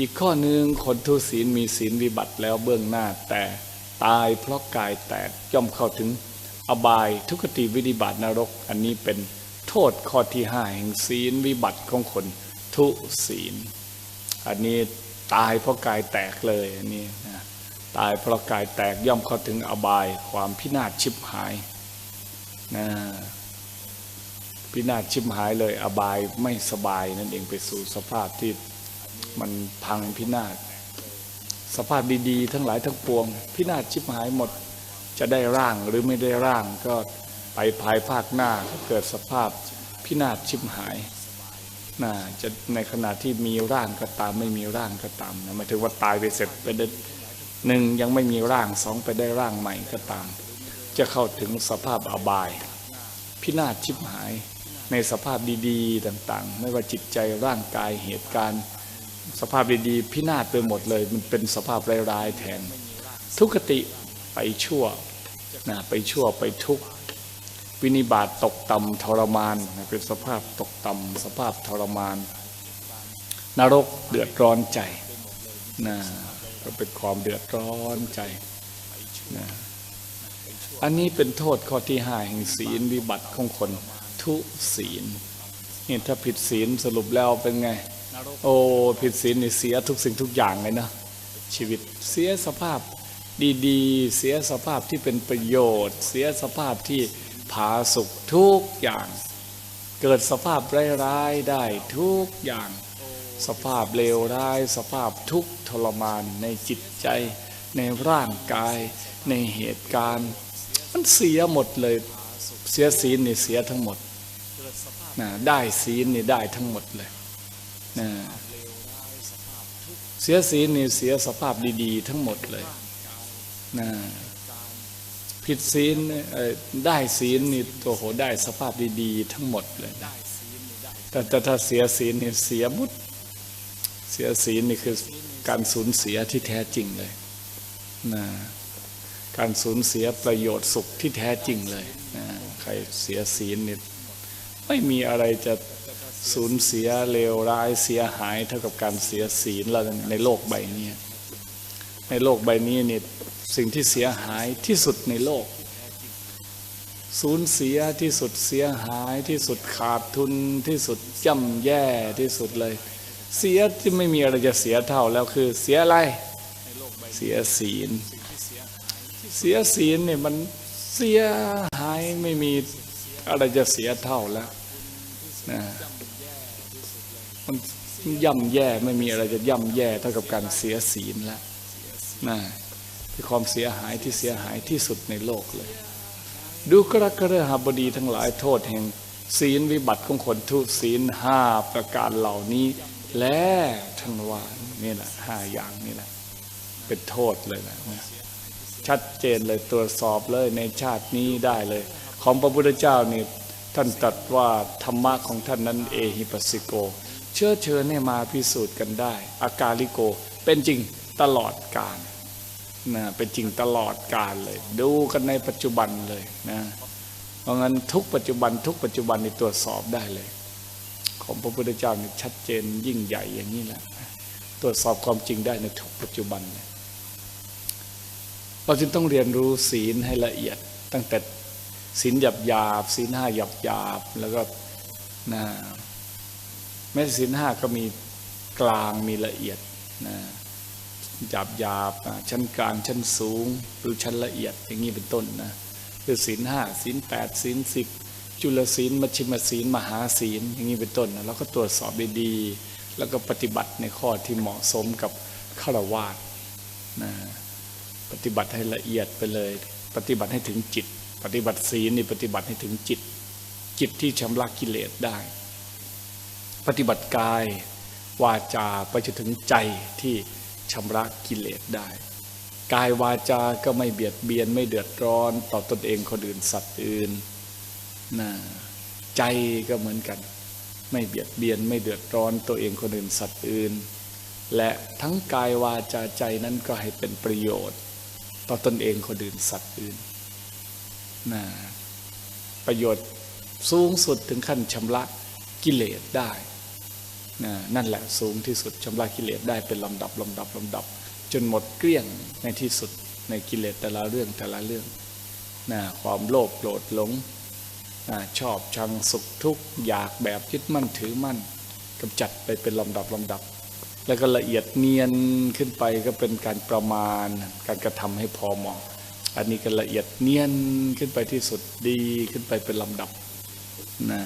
อีกข้อหนึ่งคนทุศีลมีศีลวิบัติแล้วเบื้องหน้าแต่ตายเพราะกายแตกย่อมเข้าถึงอบายทุกติวิธิบาตนรก อันนี้เป็นโทษข้อที่ห้าแห่งศีลวิบัติของคนทุศีล อันนี้ตายเพราะกายแตกเลยอันนี้นะตายเพราะกายแตกย่อมเข้าถึงอบายความพินาศชิบหายนะพินาศชิบหายเลยอบายไม่สบายนั่นเองไปสู่สภาพที่ มันพังพินาศสภาพดีๆ ทั้งหลายทั้งปวง พินาศชิบหายหมดจะได้ร่างหรือไม่ได้ร่างก็ไปภายภาคหน้าก็เกิดสภาพพินาศชิบหายนะจะในขณะที่มีร่างก็ตามไม่มีร่างก็ตามนะหมายถึงว่าตายไปเสร็จไปได้หนึ่งยังไม่มีร่างสองไปได้ร่างใหม่ก็ตาม จะเข้าถึงสภาพอบาย พินาศชิบหายในสภาพดี ๆ ต่าง ๆ ไม่ว่าจิตใจร่างกายเหตุการณ์ สภาพดีๆพินาศไปหมดเลย มันเป็นสภาพร้ายๆแทน ทุกขติไปชั่วนะไปชั่วไปทุกวินิบาตตกต่ำทรมานนะเป็นสภาพตกต่ำสภาพทรมาน นรกเดือดร้อนใจนะก็เป็นความเดือดร้อนใจนะอันนี้เป็นโทษข้อที่ห้าแห่งศีลวิบัติของคนทุศีลนี่ถ้าผิดศีลสรุปแล้วเป็นไง โอ้ผิดศีลนี่เสียทุกสิ่งทุกอย่างเลยนะชีวิตเสียสภาพดีๆ เสียสภาพที่เป็นประโยชน์ เสียสภาพที่ผาสุขทุกอย่าง เกิดสภาพร้ายๆได้ทุกอย่าง สภาพเลวร้าย สภาพทุกข์ทรมานในจิตใจ ในร่างกาย ในเหตุการณ์ มันเสียหมดเลย เสียศีลนี่เสียทั้งหมดนะได้ศีลนี่ได้ทั้งหมดเลย นะเสียศีลนี่เสียสภาพดีๆ ทั้งหมดเลยนะผิดศีลได้ศีลนี่ตัวโหได้สภาพดีๆ ทั้งหมดเลยแต่แต่ถ้าเสียศีลนี่เสียมุดเสียศีลนี่คือการสูญเสียที่แท้จริงเลยนะการสูญเสียประโยชน์สุขที่แท้จริงเลยนะใครเสียศีลนี่ไม่มีอะไรจะ สูญเสียเลวร้ายเสียหายเท่ากับการเสียศีลแล้วในโลกใบนี้ ในโลกใบนี้นี่สิ่งที่เสียหายที่สุดในโลก สูญเสียที่สุดเสียหายที่สุดขาดทุนที่สุดย่ำแย่ที่สุดเลย เสียที่ไม่มีอะไรจะเสียเท่าแล้วคือ เสียอะไร เสียศีล เสียศีลเนี่ยมันเสียหายไม่มีอะไรจะเสียเท่าแล้วนะ มันย่ำแย่ไม่มีอะไรจะย่ำแย่เท่ากับการเสียศีลแล้วนะคือความเสียหายที่เสียหายที่สุดในโลกเลย ดูกรกระหบดีทั้งหลายโทษแห่งศีลวิบัติของคนทุศีลห้าประการเหล่านี้ และทั้งวานนี่แหละห้าอย่างนี่แหละ เป็นโทษเลยนะชัดเจนเลยตรวจสอบเลยในชาตินี้ได้เลย ของพระพุทธเจ้านี่ท่านตรัสว่าธรรมะของท่านนั้นเอหิปัสสิโก ชื่อเชิญให้มาพิสูจน์กันได้อากาลิโกเป็นจริงตลอดกาลนะเป็นจริงตลอดกาลเลย ดูกันในปัจจุบันเลยนะเพราะงั้นทุกปัจจุบัน ทุกปัจจุบันในตรวจสอบได้เลย ของพระพุทธเจ้าเนี่ยชัดเจนยิ่งใหญ่อย่างนี้แหละตรวจสอบความจริงได้ในทุกปัจจุบันเราจึงต้องเรียนรู้ศีลให้ละเอียด ตั้งแต่ศีลหยาบหยาบศีลห้าหยาบหยาบแล้วก็นะ แม้ศีลห้าก็มีกลางมีละเอียดนะหยาบหยาบชั้นกลางชั้นสูงหรือชั้นละเอียดอย่างนี้เป็นต้นนะคือศีลห้าศีลแปดศีลสิบจุลศีลมัชฌิมศีลมหาศีลอย่างนี้เป็นต้นนะเราก็ตรวจสอบดีๆแล้วก็ปฏิบัติในข้อที่เหมาะสมกับฆราวาสนะปฏิบัติให้ละเอียดไปเลย ปฏิบัติให้ถึงจิต ปฏิบัติศีลนี่ปฏิบัติให้ถึงจิต จิตที่ชำระกิเลสได้ ปฏิบัติกาย วาจาไปจนถึงใจที่ชำระกิเลสได้ กายวาจาก็ไม่เบียดเบียนไม่เดือดร้อน ต่อตนเองคนอื่นสัตว์อื่นนะใจก็เหมือนกัน ไม่เบียดเบียนไม่เดือดร้อนตัวเองคนอื่นสัตว์อื่น และทั้งกายวาจาใจนั้นก็ให้เป็นประโยชน์ ต่อตนเองคนอื่นสัตว์อื่นนะประโยชน์สูงสุดถึงขั้นชำระ กิเลสได้นะนั่นแหละสูงที่สุดชำระกิเลสได้เป็นลำดับลำดับลำดับ จนหมดเกลี้ยงในที่สุดในกิเลสแต่ละเรื่องแต่ละเรื่องนะความโลภโกรธหลงนะชอบชังสุขทุกข์อยากแบบยึดมั่นถือมั่นกำจัดไปเป็นลำดับลำดับ แล้วก็ละเอียดเนียนขึ้นไปก็เป็นการประมาณการกระทำให้พอเหมาะอันนี้ก็ละเอียดเนียนขึ้นไปที่สุดดีขึ้นไปเป็นลำดับนะ